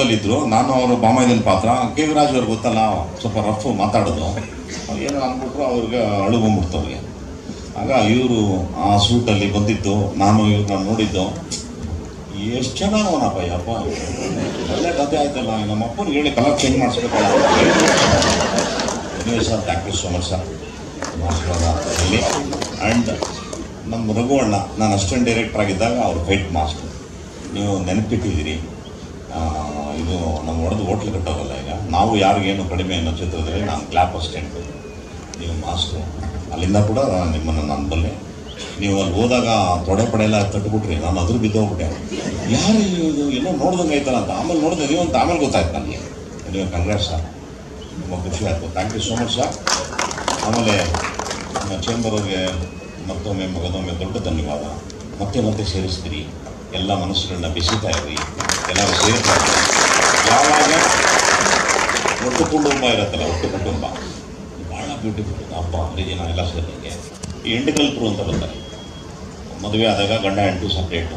ಪಕ್ಕದಲ್ಲಿದ್ದರು ನಾನು ಅವರು ಬಾಮಾಯಿದನ್ ಪಾತ್ರ. ಕೆ ವಿ ರಾಜ್ ಅವ್ರಿಗೆ ಗೊತ್ತಲ್ಲ, ಸ್ವಲ್ಪ ರಫ್ ಮಾತಾಡೋದು. ಏನು ಅಂದ್ಬಿಟ್ರು ಅವ್ರಿಗೆ ಅಳು ಬಂದ್ಬಿಡ್ತು ಅವ್ರಿಗೆ. ಆಗ ಇವರು ಆ ಸೂಟಲ್ಲಿ ಬಂದಿದ್ದು, ನಾನು ಇವ್ರನ್ನ ನೋಡಿದ್ದು. ಎಷ್ಟು ಚೆನ್ನಾಗವನಪ್ಪ ಯಪ್ಪ. ಒಳ್ಳೆ ಕಥೆ ಆಯ್ತಲ್ಲ ನಮ್ಮ ಅಪ್ಪನಿಗೆ ಹೇಳಿ colour change ಮಾಡಿಸ್ಬೇಕಲ್ಲ anyway sir thank you so much sir ಇಲ್ಲಿ ಆ್ಯಂಡ್ ನಮ್ಮ ರಘುವಣ್ಣ ನಾನು ಅಸಿಸ್ಟೆಂಟ್ ಡೈರೆಕ್ಟರ್ ಆಗಿದ್ದಾಗ ಅವ್ರು ಫೈಟ್ ಮಾಸ್ಟರ್. ನೀವು ನೆನಪಿಟ್ಟಿದ್ದೀರಿ. ಇದು ನಮ್ಮ ಹೊಡೆದು ಹೋಟ್ಲ್ ಕಟ್ಟೋದಲ್ಲ ಈಗ. ನಾವು ಯಾರಿಗೇನು ಕಡಿಮೆ ಅನ್ನೋ ಚಿತ್ರದಲ್ಲಿ ನಾನು ಕ್ಲಾಪ್ ಅಸ್ಟೆಂಟ್ ನೀವು ಮಾಸ್ಟ್ರು ಅಲ್ಲಿಂದ ಕೂಡ ನಿಮ್ಮನ್ನು ನಾನು ನೀವು ಅಲ್ಲಿ ಹೋದಾಗ ತೊಡೆ ಪಡೆ ಎಲ್ಲ ತಟ್ಬಿಟ್ರಿ ನಾನು ಅದ್ರ ಬಿದ್ದೋಗ್ಬಿಟ್ಟೆ. ಯಾರು ಇದು ಏನೋ ನೋಡ್ದಂಗೆ ಆಯ್ತಲ್ಲ ಅಂತ. ಆಮೇಲೆ ನೋಡಿದೆ ನೀವು ಅಂತ ಆಮೇಲೆ ಗೊತ್ತಾಯ್ತು ನನಗೆ. ನೀವು ಕಂಗ್ರೆಸ್ ಸರ್ ತುಂಬ ಖುಷಿ ಆಯಿತು. Thank you so much sir ಆಮೇಲೆ ನಮ್ಮ ಚೇಂಬರ್ ಅವ್ರಿಗೆ ಮತ್ತೊಮ್ಮೆ ಮಗದೊಮ್ಮೆ ದೊಡ್ಡ ಧನ್ಯವಾದ. ಮತ್ತೆ ಮತ್ತೆ ಸೇರಿಸ್ತೀರಿ. ಎಲ್ಲ ಮನಸ್ಸುಗಳನ್ನ ಬಿಸಿತಾ ಇರ್ರಿ ಎಲ್ಲರೂ ಸೇರ್ತಾ ಒಟ್ಟು ಕುಟುಂಬ ಇರುತ್ತಲ್ಲ ಒಟ್ಟು ಕುಟುಂಬ ಭಾಳ ಬ್ಯೂಟಿಫುಲ್ ಅಪ್ಪ ಹರಿದಿನ ಎಲ್ಲ ಸೇರಿದಂಗೆ ಹೆಂಡು ಕಲ್ಪರು ಅಂತ ಬರ್ತಾರೆ ಮದುವೆ ಆದಾಗ ಗಂಡ ಹೆಂಡತಿ ಸಪ್ರೇಟು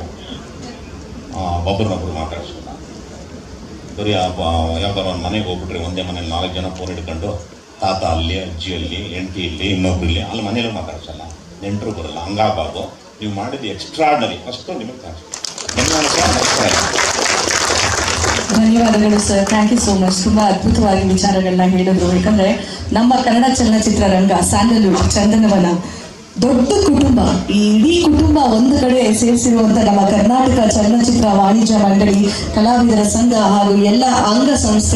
ಒಬ್ಬರನ್ನೊಬ್ಬರು ಮಾತಾಡಿಸೋಣ. ಬರೀ ಯಾವ್ದಾರ ಒಂದು ಮನೆಗೆ ಹೋಗ್ಬಿಟ್ರೆ ಒಂದೇ ಮನೇಲಿ ನಾಲ್ಕು ಜನ ಫೋನ್ ಹಿಡ್ಕೊಂಡು ತಾತ ಅಲ್ಲಿ, ಅಜ್ಜಿ ಅಲ್ಲಿ, ಹೆಂಡತಿ ಇಲ್ಲಿ, ಇನ್ನೊಬ್ರು ಇಲ್ಲಿ, ಅಲ್ಲಿ ಮನೇಲಿ ಮಾತಾಡ್ಸಲ್ಲ ನೆಂಟರು ಬರಲ್ಲ ಹಂಗಾಗಬಾರ್ದು ನೀವು ಮಾಡಿದ್ದು ಎಕ್ಸ್ಟ್ರಾರ್ಡನರಿ ಫಸ್ಟು ನಿಮಗೆ ನಮಸ್ಕಾರ ಧನ್ಯವಾದಗಳು sir thank you so much ತುಂಬಾ ಅದ್ಭುತವಾಗಿ ವಿಚಾರಗಳನ್ನ ಹೇಳಿದ್ರು. ಯಾಕಂದ್ರೆ ನಮ್ಮ ಕನ್ನಡ ಚಲನಚಿತ್ರ ರಂಗ ಸ್ಯಾಂಡಲ್ವುಡ್ ಚಂದನವನ ದೊಡ್ಡ ಕುಟುಂಬ. ಈ ಇಡೀ ಕುಟುಂಬ ಒಂದು ಕಡೆ ಸೇರಿಸಿರುವಂತ ನಮ್ಮ ಕರ್ನಾಟಕ ಚಲನಚಿತ್ರ ವಾಣಿಜ್ಯ ಮಂಡಳಿ, ಕಲಾವಿದರ ಸಂಘ ಹಾಗೂ ಎಲ್ಲ ಅಂಗ ಸಂಸ್ಥೆ